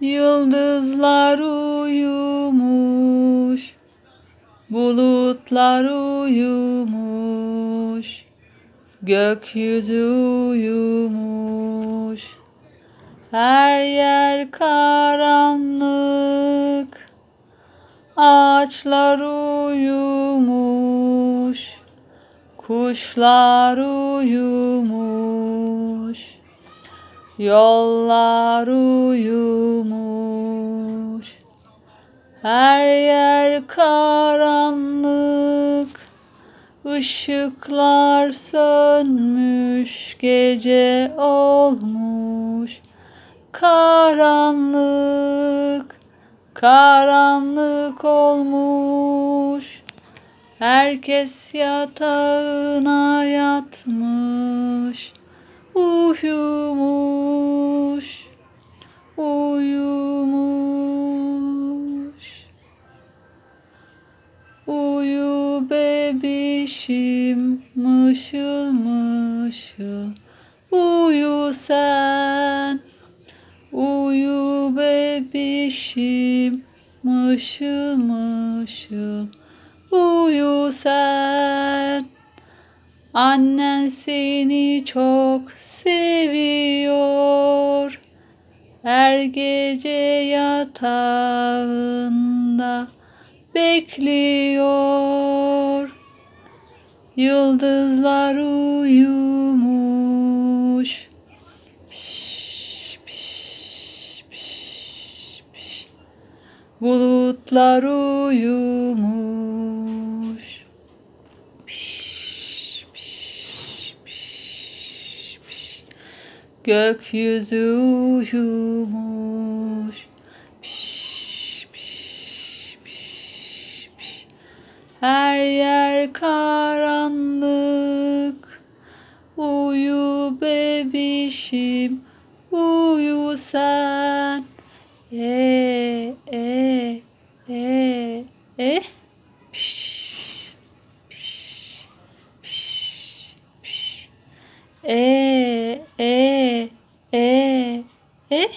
Yıldızlar uyumuş, bulutlar uyumuş, gökyüzü uyumuş. Her yer karanlık, ağaçlar uyumuş, kuşlar uyumuş. Yollar uyumuş, her yer karanlık, ışıklar sönmüş, gece olmuş. Karanlık, karanlık olmuş. Herkes yatağına yatmış uyumuş, bebişim mışıl mışıl, uyu sen. Uyu bebişim mışıl mışıl, uyu sen. Annen seni çok seviyor. Her gece yatağında bekliyor. Yıldızlar uyumuş. Piş, piş, piş, piş. Bulutlar uyumuş. Piş, piş, piş, piş. Gökyüzü uyumuş. Piş, piş, piş, piş. Her yer karanlık. Uyu bebişim, uyu sen. E, e, e, e. Piş, piş, piş, piş. E, e, e, e.